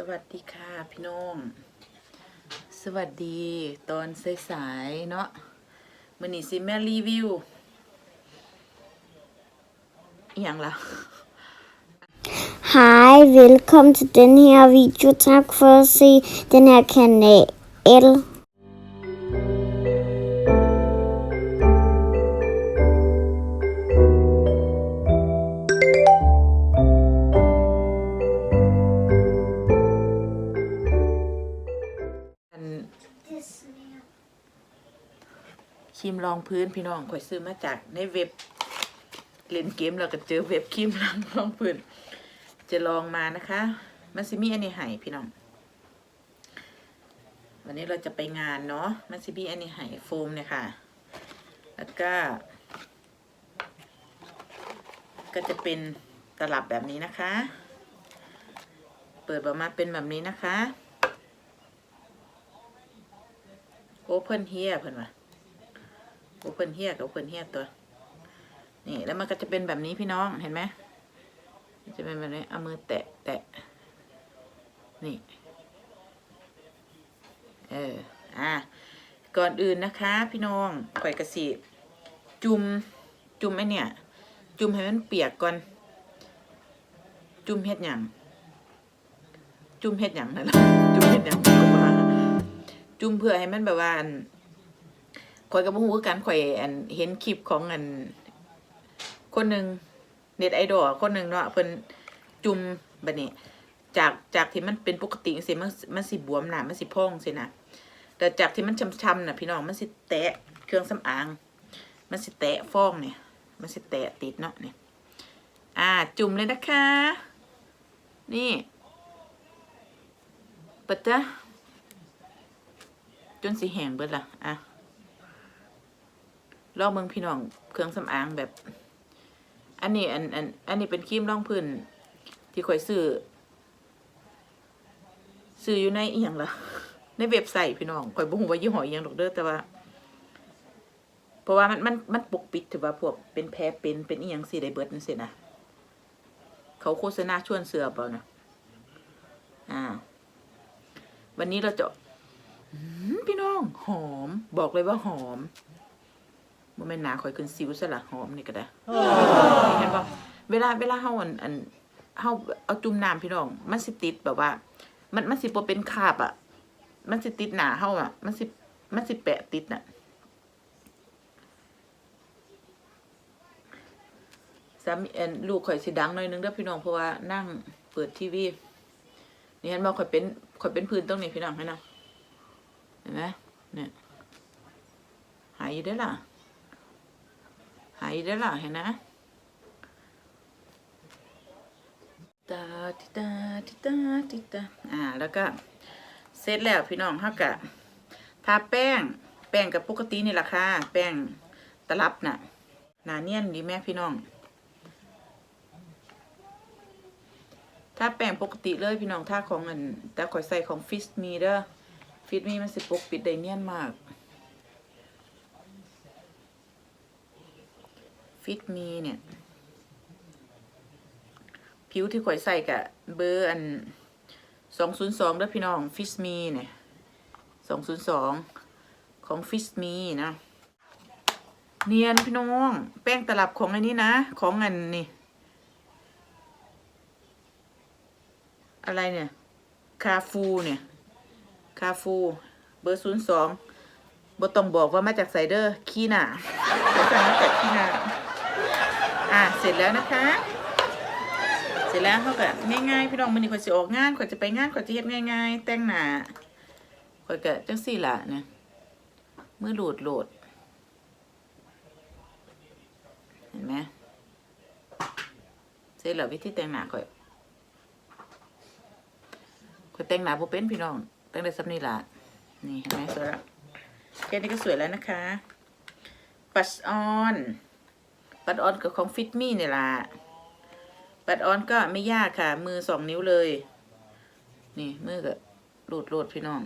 สวัสดีค่ะพี่น้องสวัสดีตอนสายๆเนาะมื้อนี่สิแม่รีวิวอย่างล่ะ Hi, velkommen til den her video. Tak for at se den her kanal. ครีมรองพื้นพี่น้องข่อยซื้อมาจากในเว็บเล่นเกมแล้วก็เจอเว็บครีมรองรองพื้น จะลองมานะคะมันสิมีอันนี้ให้พี่น้อง วันนี้เราจะไปงานเนาะมันสิมีอันนี้ให้โฟมเนี่ยค่ะ แล้วก็ ก็จะเป็นตลับแบบนี้นะคะ เปิดออกมาเป็นแบบนี้นะคะ Open here เพิ่นว่า Open here กับ Open here ตัว นี่แล้วมันก็จะเป็นแบบนี้พี่น้องเห็นไหมจะเป็นแบบนี้เอามือแตะแตะนี่เอออะก่อนอื่นนะคะ พี่น้องข่อยกระสีจุ่มจุ่มไอเนี่ย จุ่มให้มันเปียกก่อน จุ่มเฮ็ดหยังจุ่มเฮ็ดหยังนั่นแหละจุ่มเฮ็ดหยังผมว่าจุ่มเพื่อให้มันแบบว่า ข่อยกับบ่ฮู้คือกันข่อยอันเห็นคลิปของอัน คนหนึ่งเน็ตไอดอลคนหนึ่งเนาะเพิ่นจุ่มบัดนี้ จากจากที่มันเป็นปกติจังซี่มันมันสิบวมหนามันสิพองสินะแต่จากที่มันช้ำๆน่ะพี่น้องมันสิแตะเครื่องสำอาง มันสิแตะฟองเนี่ย มันสิแตะติดเนาะเนี่ยอ่า จุ่มเลยนะคะ นี่ปิดจ้ะจนสีแห้งเบิดละอะ ลองเบิ่งพี่น้องเครื่องสำอางแบบ อันนี้อันอันอันนี้เป็นครีมรองพื้นที่ข่อยซื้อซื้ออยู่ในอีหยังล่ะในเว็บไซต์พี่น้องข่อยบ่ฮู้ว่ายี่ห้ออีหยังดอกเด้อแต่ว่า เพราะว่ามันมันมันปกปิดถือว่าพวกเป็นแพ้เป็นเป็นอีหยังสิได้เบิดจังซี่นะเขาโฆษณาชวนเสือเปล่านะอ่า วันนี้เราจะพี่น้องหอม บอกเลยว่าหอม บ่แม่นหนาข่อยขึ้นสิวซะละหอมนี่ก็ได้เห็นบ่เวลาเวลาเฮาอันอันเฮาเอาจุ่มน้ำพี่น้อง มันสิติดแบบว่า มันมันสิบ่เป็นคราบอะ มันสิติดหนาเฮาอะ มันสิมันสิแปะติดน่ะสามีเอ็นลูกข่อยสิดังหน่อยนึงเด้อพี่น้องเพราะว่านั่งเปิดทีวีนี่เห็นบ่ข่อยเป็นข่อยเป็นพื้นตรงนี้พี่น้องให้นะเห็นไหมเนี่ยหายอยู่ได้อล่ะ หายได้อล่ะเห็นนะตาติตาติตาติตาอ่าแล้วก็เสร็จแล้วพี่น้องเฮากะทาแป้ง แป้งกับปกตินี่แหละค่ะ แป้งตลับน่ะ หนาเนียนดีแม่พี่น้อง ถ้าแป้งปกติเลยพี่น้องถ้าของอันแต่ขอยใส่ของฟิสมีเด้อฟิตมีมันสิปกปิดได้เนียนมาก ฟิตมีเนี่ย ผิวที่ข่อยใส่กะเบอร์อันสองศูนย์สองด้วยพี่น้องฟิสมีเนี่ยสองศูนย์สองของฟิสมีนะเนียนพี่น้อง แป้งตลับของอันนี้นะ ของอันนี่อะไรเนี่ยคาฟูเนี่ยคาฟูเบอร์ศูนย์สองบต้องบอกว่ามาจากไซเดอร์ขี้หนาเขาสั่งมาจากขี้หนา อะเสร็จแล้วนะคะ เสร็จแล้วเขาก็ง่ายๆพี่น้องมันนี่ข่อยจะออกงานข่อยจะไปงานข่อยจะเฮ็ดง่ายๆ แต่งหน้าข่อยก็จังสี่ละเนี่ยมือโหลดโหลดเห็นไหมเสร็จแล้ววิธีแต่งหน้าข่อยข่อยแต่งหน้าบ่เป็นพี่น้องแตั้งแต่ซับนี่ละนี่เห็นไหมสวยแล้วแค่นี้ก็สวยแล้วนะคะ ปัดออน ปัดออนกับของฟิตมี่เนี่ยล่ะ ปัดออนก็ไม่ยากค่ะ มือสองนิ้วเลย นี่มือก็โหลดโหลดพี่น้อง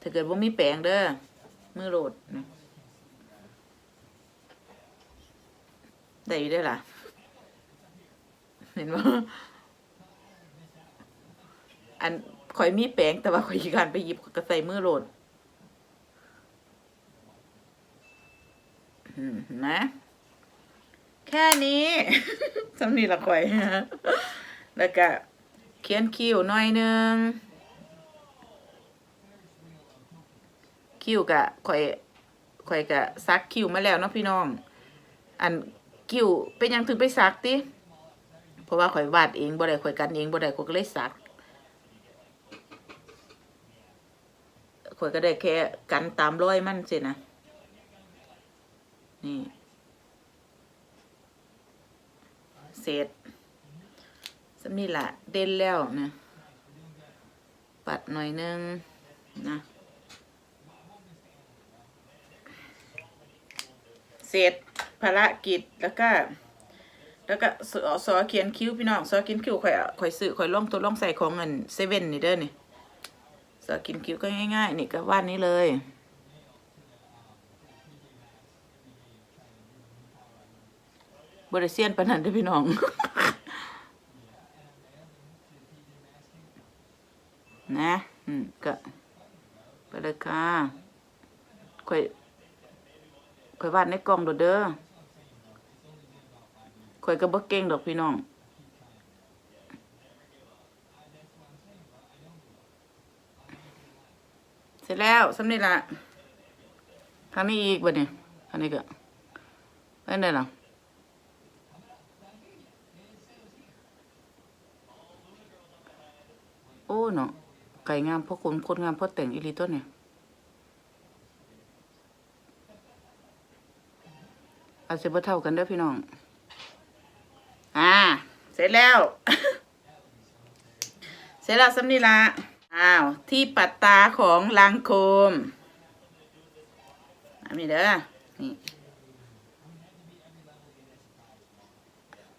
ถ้าเกิดว่ามีแปรงเด้อ มือโหลดนี่ได้อยู่ได้ล่ะ เห็นไหมอันข่อยมีแปรงแต่ว่าข่อยขี้การไปหยิบก็ใส่มือโหลดอืม นะ แค่นี้สำนีละข่อยแล้วก็เขียนคิ้วหน่อยหนึงคิ้วกะข่อยข่อยกะซักคิ้วมาแล้วเนาะพี่น้อง อันคิ้วเป็นยังถึงไปซักติเพราะว่าข่อยวาดเองบ่ได้ข่อยกันเองบ่ได้ข่อยก็เลยซักข่อยก็ได้แค่กันตามรอยมันสินะ นี่ เสร็จสำนี่ละเด่นแล้วนะปัดหน่อยนึงนะเสร็จภารกิจแล้วก็ แล้วก็สอเขียนคิ้วพี่น้องสอเขียนคิ้วข่อยอะข่อยซื้อข่อยล่องตัวล่องใส่ของเงินเซเว่นนี่เด้อนี่สอเขียนคิ้วก็ง่ายๆนี่ก็วาดนี้เลย บริเซียนปนนันเด้อพี่น้อง นะอืมก็ไปเลยค่ะข่อยข่อยวาดในกล่องโดดเด้อข่อยก็บ่เก่งดอกพี่น้องเสร็จแล้วสำนี่ละทางนี้อีกบ่เนี่ยทางนี้ก็ไปไหนล่ะโอ้ เนาะไก่งามเพราะคนคนงามเพราะแต่งอีหลีตัวเนี่ยอาจจะบ่เท่ากันเด้อพี่น้อง อ่า เสร็จแล้ว เสร็จแล้วสำนีละอ้าว ที่ปัดตาของลังโคมอันนี้เด้อ นี่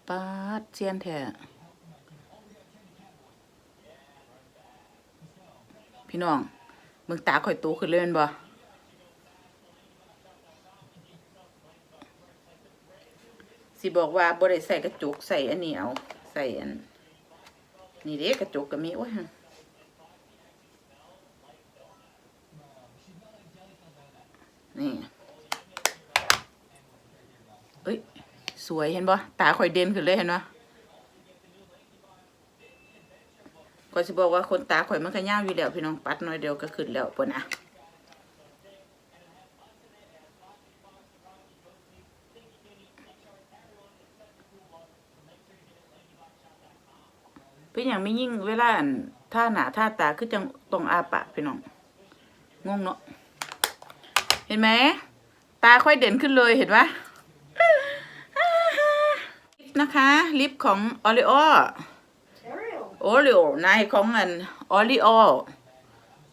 ปาดเจียนแท้ พี่น้องมึงตาข่อยโตขึ้นเลยแม่นบ่สิบอกว่าบ่ได้ใส่กระจุกใส่อันนี้เอาใส่อัน นี่เด้กระจุกก็มีโอ้ยนี่เอ้ย สวยเห็นบ่ตาข่อยเด่นขึ้นเลยเห็นบ่ ก็สิบอกว่าคนตาข่อยมันก็ยาวอยู่แล้วพี่น้องปัดน่อยเดียวก็ขึ้นแล้วปุ่นอะเป็นอย่างไม่ยิ่งเวลาท่าหนาท่าตาคือจังตรงอาปากพี่น้องงงเนาะเห็นไหมตาค่อยเด่นขึ้นเลยเห็นปะลิปนะคะ ลิปของออริโอ โอริโอนายของอันออริโอ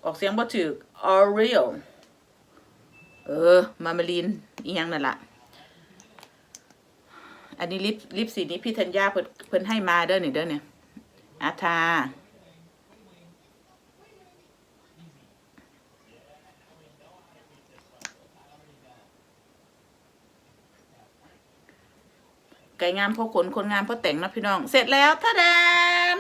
ออกเสียงบ่ถือออริโอเออ มามาลีนอีหยังนั่นล่ะอันนี้ลิปลิปสีนี้พี่ธัญญาเพิ่นเพิ่นให้มาเด้อนี่เด้อเนี่ยอาทาไก่งามเพราะขนคนงามเพราะแต่งนะพี่น้อง เสร็จแล้วท่าดน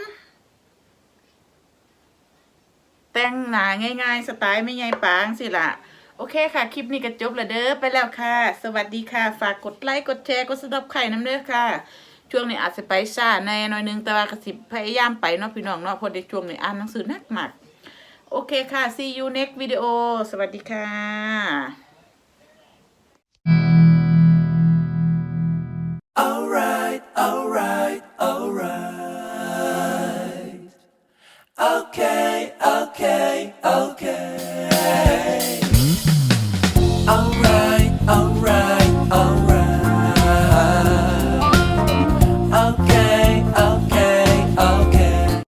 แต่ง หนาง่ายๆ สไตล์ไม่ใหญ่ปางสิละโอเคค่ะ คลิปนี้ก็จบแล้วเด้อไปแล้วค่ะ สวัสดีค่ะ ฝากกดไลค์ กดแชร์ กดสนับไข่น้ำเด้อค่ะ ช่วงนี้อาจจะไปช้าในหน่อยหนึงแต่ว่ากสิพยายามไปเนาะพี่น้องเนาะเพอในช่วงนี้อ่านหนังสือหนักมากโอเคค่ะ see you next video สวัสดีค่ะ